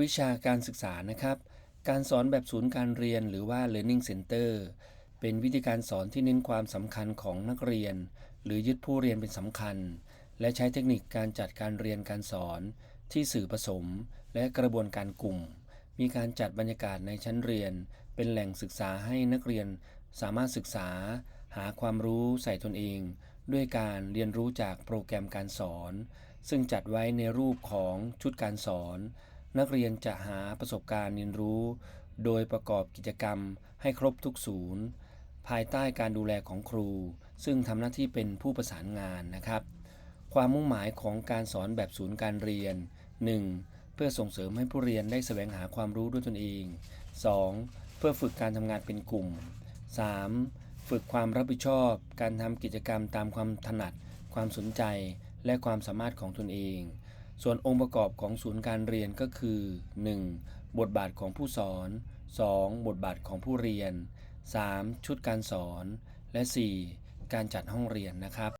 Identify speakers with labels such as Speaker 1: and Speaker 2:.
Speaker 1: วิชาการศึกษานะครับ การสอนแบบศูนย์การเรียนหรือว่า learning center เป็นวิธีการสอนที่เน้นความสำคัญของนักเรียน หรือยึดผู้เรียนเป็นสำคัญ และใช้เทคนิคการจัดการเรียนการสอน ที่สื่อผสม และกระบวนการกลุ่ม มีการจัดบรรยากาศในชั้นเรียน เป็นแหล่งศึกษาให้นักเรียน สามารถศึกษา หาความรู้ใส่ตนเอง ด้วยการเรียนรู้จากโปรแกรมการสอน ซึ่งจัดไว้ในรูปของชุดการสอน นักเรียนจะหาประสบการณ์เรียนรู้ โดยประกอบกิจกรรมให้ครบทุกศูนย์ ภายใต้การดูแลของครู ซึ่งทำหน้าที่เป็นผู้ประสานงานนะครับ ความมุ่งหมายของการสอนแบบศูนย์การเรียน 1. เพื่อส่งเสริมให้ผู้เรียนได้แสวงหาความรู้ด้วยตนเอง 2. เพื่อฝึกการทำงานเป็นกลุ่ม 3. ฝึกความรับผิดชอบ การทำกิจกรรมตามความถนัด ความสนใจ และความสามารถของตนเอง ส่วนองค์ประกอบของศูนย์การเรียนก็คือ 1. บทบาทของผู้สอน 2. บทบาทของผู้เรียน 3. ชุดการสอน และ 4. การจัดห้องเรียนนะครับ